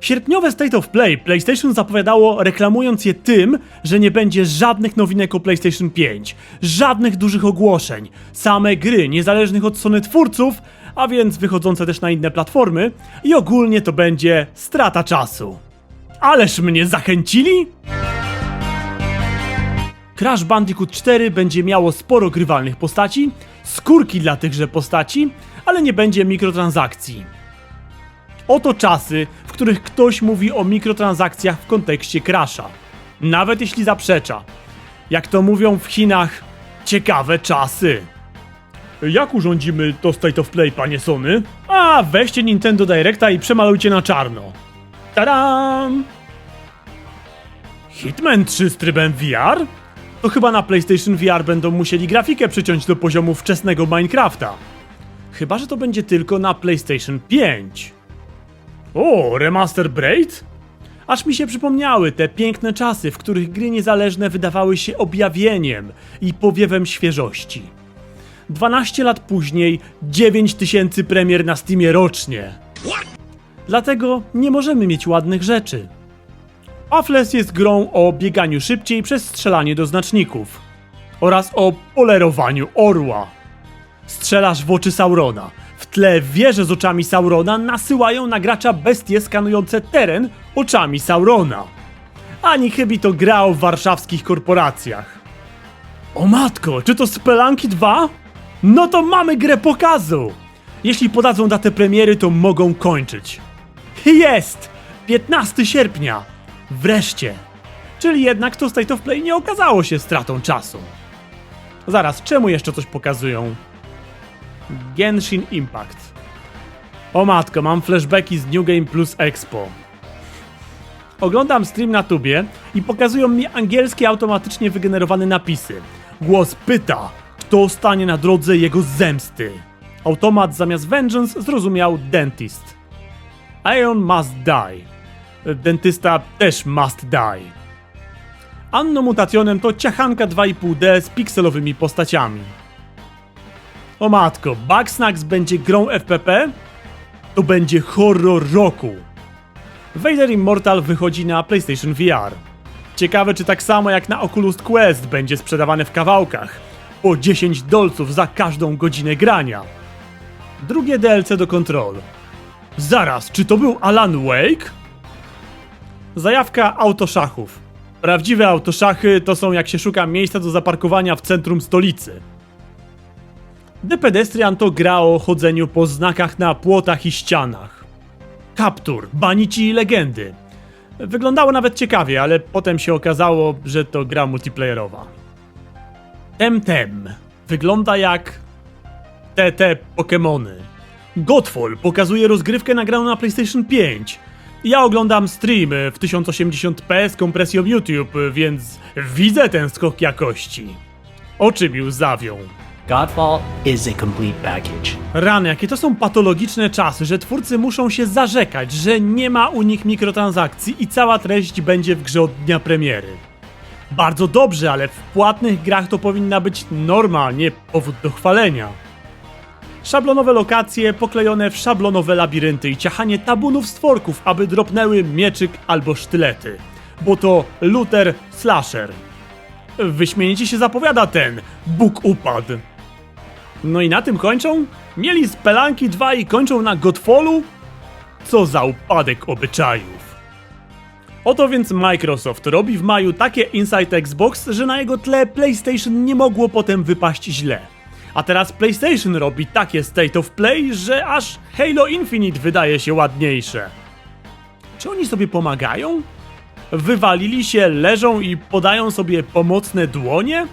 Sierpniowe State of Play PlayStation zapowiadało, reklamując je tym, że nie będzie żadnych nowinek o PlayStation 5, żadnych dużych ogłoszeń, same gry niezależnych od Sony twórców, a więc wychodzące też na inne platformy i ogólnie to będzie strata czasu. Ależ mnie zachęcili? Crash Bandicoot 4 będzie miało sporo grywalnych postaci, skórki dla tychże postaci, ale nie będzie mikrotransakcji. Oto czasy, w których ktoś mówi o mikrotransakcjach w kontekście Crasha. Nawet jeśli zaprzecza. Jak to mówią w Chinach, ciekawe czasy. Jak urządzimy to State of Play, panie Sony? A, weźcie Nintendo Directa i przemalujcie na czarno. Tadam! Hitman 3 z trybem VR? To chyba na PlayStation VR będą musieli grafikę przyciąć do poziomu wczesnego Minecrafta. Chyba, że to będzie tylko na PlayStation 5. O, remaster Braid? Aż mi się przypomniały te piękne czasy, w których gry niezależne wydawały się objawieniem i powiewem świeżości. 12 lat później 9000 premier na Steamie rocznie. Dlatego nie możemy mieć ładnych rzeczy. Affles jest grą o bieganiu szybciej przez strzelanie do znaczników oraz o polerowaniu orła. Strzelasz w oczy Saurona. W tle wieże z oczami Saurona nasyłają na gracza bestie skanujące teren oczami Saurona. Ani chybi to gra o warszawskich korporacjach. O matko, czy to Spelanki 2? No to mamy grę pokazu! Jeśli podadzą datę premiery, to mogą kończyć. Jest! 15 sierpnia! Wreszcie! Czyli jednak to State of Play nie okazało się stratą czasu. Zaraz, czemu jeszcze coś pokazują? Genshin Impact. O matko, mam flashbacki z New Game Plus Expo. Oglądam stream na tubie i pokazują mi angielskie automatycznie wygenerowane napisy. Głos pyta, kto stanie na drodze jego zemsty. Automat zamiast Vengeance zrozumiał Dentist. Ion must die. Dentysta też must die. Anno Mutationem to ciachanka 2,5D z pikselowymi postaciami. O matko, Bugsnax będzie grą FPP? To będzie horror roku. Vader Immortal wychodzi na PlayStation VR. Ciekawe, czy tak samo jak na Oculus Quest będzie sprzedawane w kawałkach. Po 10 dolców za każdą godzinę grania. Drugie DLC do Control. Zaraz, czy to był Alan Wake? Zajawka autoszachów. Prawdziwe autoszachy to są jak się szuka miejsca do zaparkowania w centrum stolicy. The Pedestrian to gra o chodzeniu po znakach na płotach i ścianach. Kaptur, banici i legendy. Wyglądało nawet ciekawie, ale potem się okazało, że to gra multiplayerowa. Temtem. Wygląda jak... te te Pokémony. Godfall pokazuje rozgrywkę nagraną na PlayStation 5. Ja oglądam stream w 1080p z kompresją YouTube, więc widzę ten skok jakości. Oczy mi łzawią. Godfall is a complete package. Rany, jakie to są patologiczne czasy, że twórcy muszą się zarzekać, że nie ma u nich mikrotransakcji i cała treść będzie w grze od dnia premiery. Bardzo dobrze, ale w płatnych grach to powinna być norma, a nie powód do chwalenia. Szablonowe lokacje poklejone w szablonowe labirynty i ciachanie tabunów stworków, aby dropnęły mieczyk albo sztylety. Bo to Luther Slasher. Wyśmienicie się zapowiada ten, Bóg upadł. No i na tym kończą? Mieli Spelanki 2 i kończą na Godfallu? Co za upadek obyczajów. Oto więc Microsoft robi w maju takie Inside Xbox, że na jego tle PlayStation nie mogło potem wypaść źle. A teraz PlayStation robi takie State of Play, że aż Halo Infinite wydaje się ładniejsze. Czy oni sobie pomagają? Wywalili się, leżą i podają sobie pomocne dłonie?